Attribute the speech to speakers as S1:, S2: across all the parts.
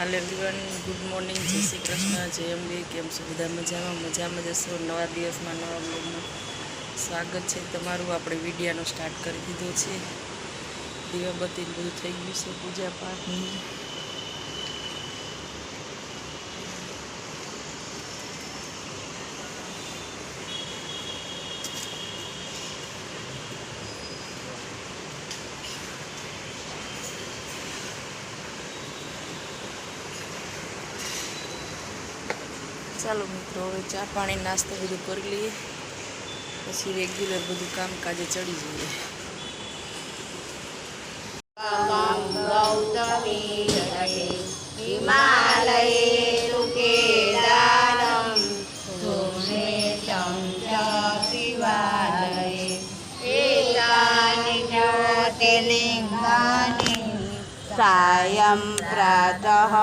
S1: હાલ everyone good morning જય શ્રી કૃષ્ણ, જય અંબી, કેમ છો બધા મજામાં? મજામાં જશો નવા દિવસમાં નવા બ્લોગમાં સ્વાગત છે તમારું. આપણે વિડીયાનો સ્ટાર્ટ કરી દીધો છે. દીવાબત્તી બધું થઈ ગયું છે પૂજા પાઠ ચાલો મિત્રો હવે ચા પાણી નાસ્તો બધું કરી લઈએ પછી રેગ્યુલર બધું કામકાજે ચડી જઈએ
S2: हिमालये रुकेदारं धूमेशं च शिवालये एतानि ज्योतिर्लिङ्गानि सायं प्रातः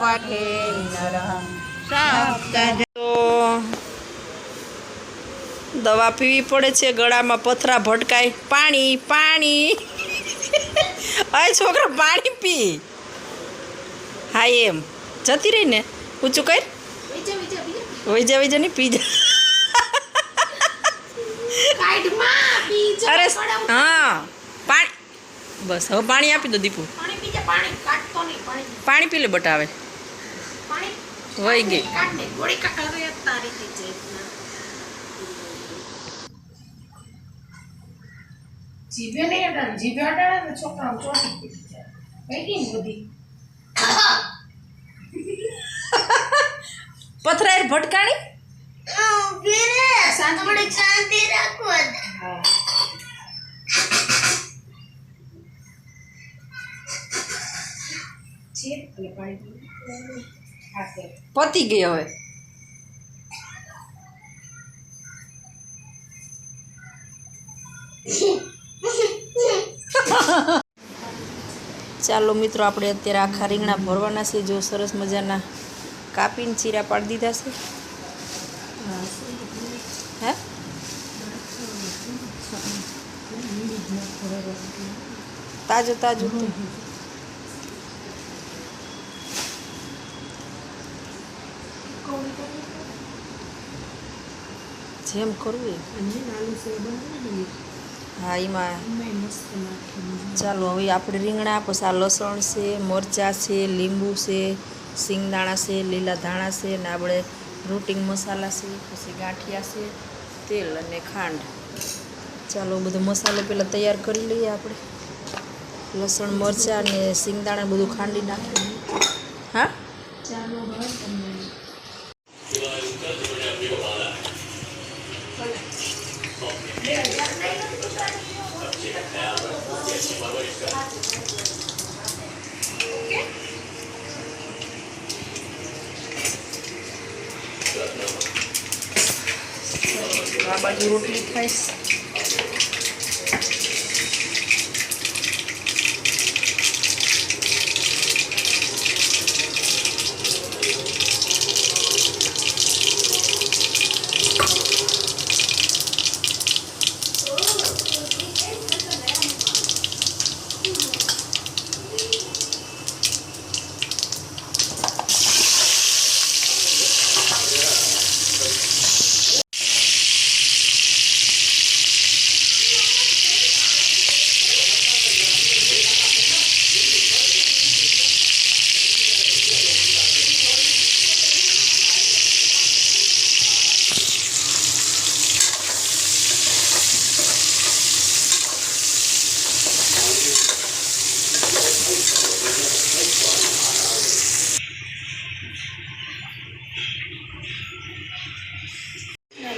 S2: पठे नरः सप्त
S1: તો દવા પીવી પડે છે ગળામાં પથરા ભટકાય. પાણી પાણી. અય છોકરા પાણી પી. હા એમ. જતી રહી ને? ઊંચું કર. વૈજા વૈજા નહીં પી જા. અરે હા. પાણી બસ હવે પાણી આપી દો દીપુ. પાણી પી લે બટાવે વહી ગઈ.
S3: જીભે નહીં જીભે અડાડે ને છોકરાઓ ચોટી કઈ ગઈ ને બધી
S1: પથરાય ભટકાણી
S2: શાંતિ રાખો
S3: છે પાણી
S1: પતી ગઈ હવે. ચાલો મિત્રો, આપણે અત્યારે આખા રીંગણા ભરવાના છે. જો સરસ મજાના કાપીને ચીરા પાડી દીધા છે. હે? તાજો તાજો. જેમ કરવું એ. હા, એમાં ચાલો, હવે આપણે રીંગણા, પછી આ લસણ છે, મરચાં છે, લીંબુ છે, સિંગદાણા છે, લીલા ધાણા છે, ને આપણે રૂટિંગ મસાલા છે, પછી ગાંઠિયા છે, તેલ અને ખાંડ. ચાલો, બધો મસાલો પહેલાં તૈયાર કરી લઈએ આપણે. લસણ, મરચાં અને સિંગદાણા બધું ખાંડી નાખીએ. હા? આ બાજુ રોટલી ખાઈશ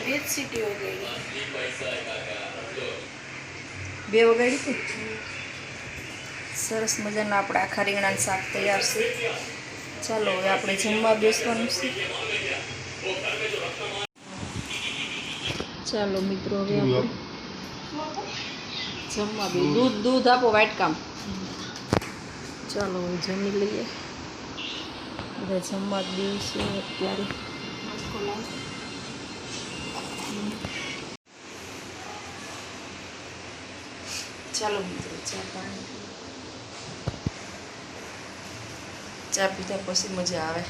S3: બે જ સીટીઓ ગઈ
S1: બે વગાડી હતી સરસ મજાના આપણે આખા રીંગણાનું શાક તૈયાર છે. ચાલો હવે આપણે જમવા બેસવાનું છે. ચાલો મિત્રો હવે આપણે જમવા બે દૂધ દૂધ આપો વાટકામ ચાલો હવે જમી લઈએ. હવે જમવા દિવસે અત્યારે. ચાલો મિત્રો ચા પાણી. ચા પીધા પછી મજા આવે.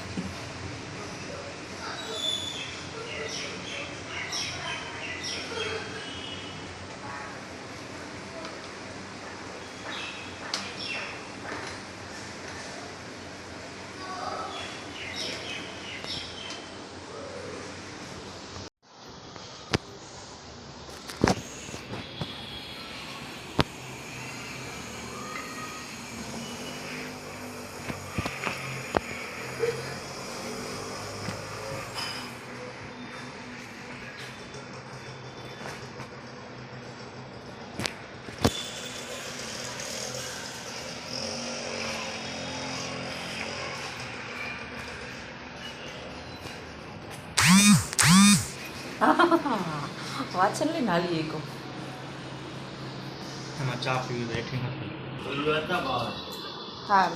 S1: વાંચન નાલી એકો
S4: એમાં ચા પીવી બેઠી નથી.
S1: હા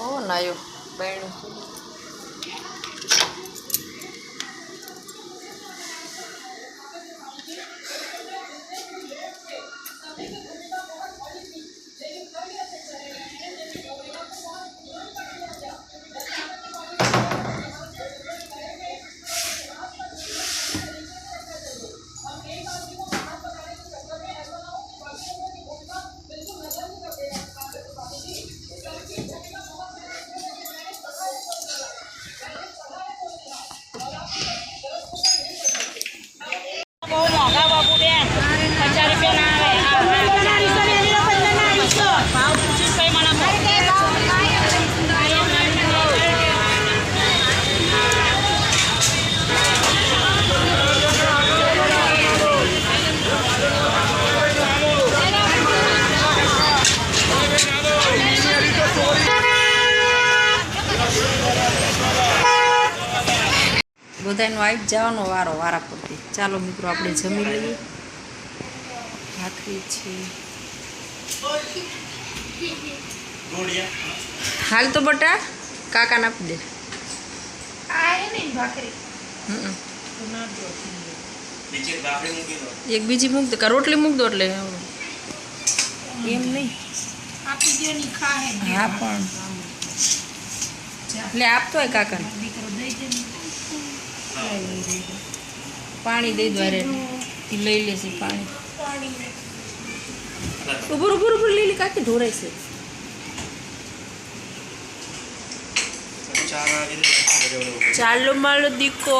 S1: ઓ નાયો બહેણું બધાનો આવી જવાનો વારો વારા પરથી ચાલો મિત્રો આપણે જમી લઈએ. ભાખરી છે. હાલ તો બટા કાકાને આપી દે. એક બીજી મૂક દે. કા રોટલી મૂક દો એટલે એમ નહીં.
S3: આપી દો
S1: હા પણ. એટલે આપતો હોય કાકાને. પાણી દઈ દો અરે લઈ લેશે પાણી. ઉભર ઉભર ઉભર લીલી કાકી ઢોરાય છે. ચાલો માલો દીકો.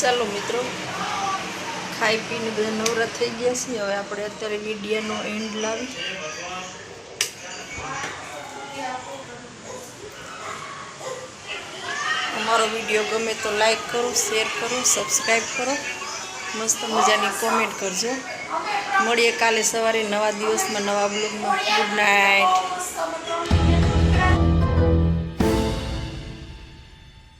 S1: ચાલો મિત્રો ખાઈ પીને બધા નવરા થઈ ગયા છીએ હવે આપણે અત્યારે વિડીયાનો એન્ડ લાવી. અમારો વીડિયો ગમે તો લાઈક કરો, શેર કરો સબસ્ક્રાઈબ કરો. મસ્ત મજાની કોમેન્ટ કરજો. મળીએ કાલે સવારે નવા દિવસમાં, નવા બ્લોગમાં ગુડ નાઇટ